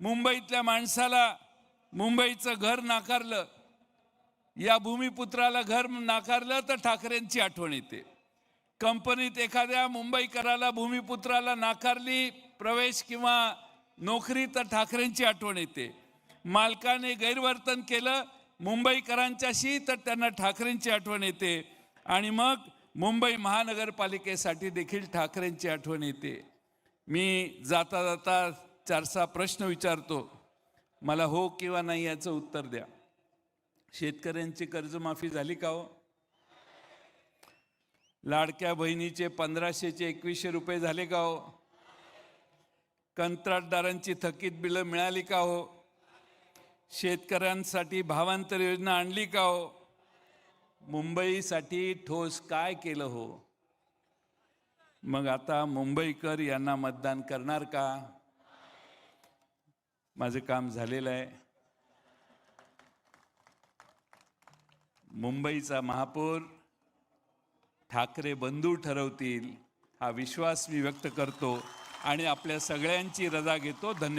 मुंबईतल्या माणसाला मुंबईचं घर नाकारलं या भूमिपुत्राला घर नाकारलं तर ठाकरेंची आठवण येते. कंपनीत एखाद्या मुंबईकराला भूमिपुत्राला नाकारली प्रवेश किंवा नोकरी तर ठाकरेंची आठवण येते. मालकाने गैरवर्तन केलं मुंबईकरांच्याशी तर त्यांना ठाकरेंची आठवण येते. आणि मग मुंबई महानगरपालिकेसाठी देखील ठाकरेंची आठवण येते. मी जाता जाता चारसा प्रश्न विचारतो मला हो किंवा नाही याचं उत्तर द्या. शेतकऱ्यांची कर्जमाफी झाली का हो? लाडक्या बहिणीचे पंधराशेचे एकवीसशे रुपये झाले का हो? कंत्राटदारांची थकीत बिलं मिळाली का हो? शेतकऱ्यांसाठी भावांतर योजना आणली का हो? मुंबईसाठी ठोस काय केलं हो? मग आता मुंबईकर यांना मतदान करणार का? माझं काम झालेलं आहे. मुंबईचा महापौर ठाकरे बंधू ठरवतील हा विश्वास मी व्यक्त करतो आणि आपल्या सगळ्यांची रजा घेतो. धन्यवाद.